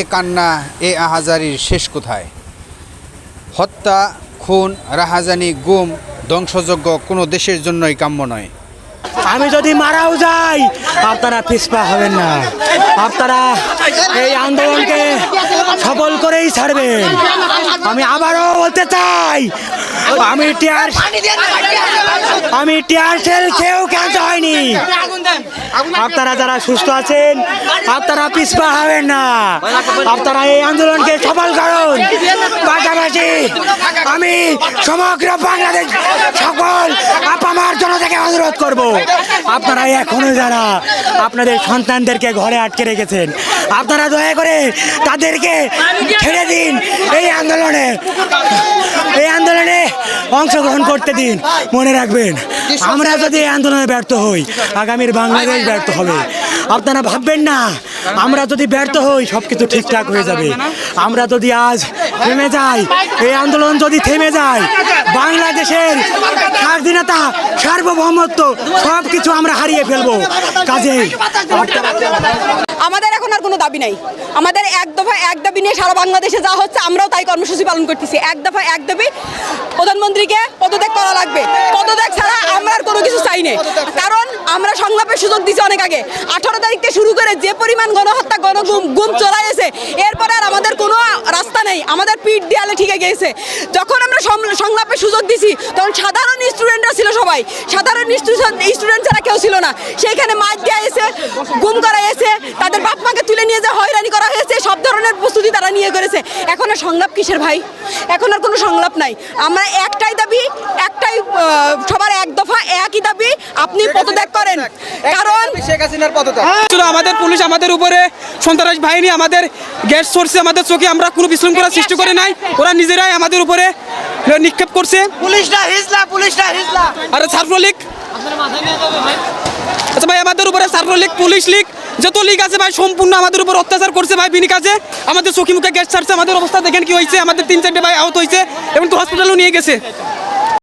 এ কান্না, এ আহাজারির শেষ কোথায়? হত্যা, খুন, রাহাজানি, গুম, ধ্বংসযজ্ঞ কোনো দেশের জন্যই কাম্য নয়। আমি যদি মারাও যাই, আপনারা পিছপা হবেন না। আপনারা এই আন্দোলনকে সফল করেই ছাড়বেন। আমি আবারও বলতে চাই, আমি টিয়ার আমি টিয়ার সেল খেয়েও ক্যান্সার হয়নি। আপনারা যারা সুস্থ আছেন, আপনারা পিছপা হবেন না। আপনারা এই আন্দোলনকে সফল করুন। পাশাপাশি আমি সমগ্র বাংলাদেশ সকল আপামার জনতাকে অনুরোধ করব। আপনারা এখনও যারা আপনাদের সন্তানদেরকে ঘরে আটকে রেখেছেন, আপনারা দয়া করে তাদেরকে ছেড়ে দিন। এই আন্দোলনে এই আন্দোলনে অংশগ্রহণ করতে দিন, মনে রাখবেন। আমরা যদি এই আন্দোলনে ব্যর্থ হই, আগামীর বাংলাদেশ ব্যর্থ হবে। আপনারা ভাববেন না, আমরা যদি ব্যর্থ হই সব কিছু ঠিকঠাক হয়ে যাবে। আমরা যদি আজ থেমে যাই, এই আন্দোলন যদি থেমে যায়, বাংলাদেশের স্বাধীনতা, সার্বভৌমত্ব সব কিছু আমরা হারিয়ে ফেলব। কাজেই। আমাদের এখন আর কোনো দাবি নাই। আমাদের এক দফা এক দাবি নিয়ে সারা বাংলাদেশে যা হচ্ছে আমরাও তাই কর্মসূচি পালন করতেছি। এক দফা এক দাবি প্রধানমন্ত্রীকে পদত্যাগ করা লাগবে। পদত্যাগ ছাড়া আমরা আর কোনো কিছু চাই না কারণ আমরা সংলাপের সুযোগ দিছি অনেক আগে। আঠারো তারিখ থেকে শুরু করে যে পরিমাণ গণহত্যা গণ গুম- চলাইছে এরপরে আর আমাদের কোনো রাস্তা নেই। আমাদের পিঠ দেয়ালে ঠিকে গিয়েছে। যখন আমরা সংলাপের সুযোগ দিছি, তখন সাধারণ স্টুডেন্টরা ছিল সবাই। সাধারণ স্টুডেন্ট ছাড়া কেউ ছিল না। সেইখানে মাছ দেওয়া হয়েছে গুম করা হয়েছে তাদের বাপ মাকে তুলে নিয়ে যে হয়রানি করা হয়েছে সব ধরনের প্রস্তুতি তারা নিয়ে করেছে। এখন আর সংলাপ কিসের ভাই? এখন আর কোনো সংলাপ নাই। আমরা একটাই দাবি একটাই সবার এক দফা একই দাবি আপনি পদত্যাগ করেন। কারণ ছিল আমাদের পুলিশ আমাদের উপরে সন্ত্রাস বাহিনী আমাদের গ্যাস সোর্সে আমাদের চোখে আমরা কোনো বিশৃঙ্খলা সৃষ্টি করে নাই। ওরা নিজেরাই আমাদের উপরে নিক্ষেপ করছে। পুলিশটা হিজলা পুলিশটা হিজলা। আর ছাত্রলীগ। আচ্ছা ভাই আমাদের উপরে ছাত্রলীগ পুলিশ লীগ যত লীগ আছে ভাই সম্পূর্ণ আমাদের উপর অত্যাচার করছে ভাই বিনি কাজে আমাদের চোখি মুখে গ্যাস ছাড়ছে আমাদের অবস্থা দেখেন কি হয়েছে? আমাদের তিন চারটে ভাই আহত হয়েছে এবং তো হসপিটালও নিয়ে গেছে।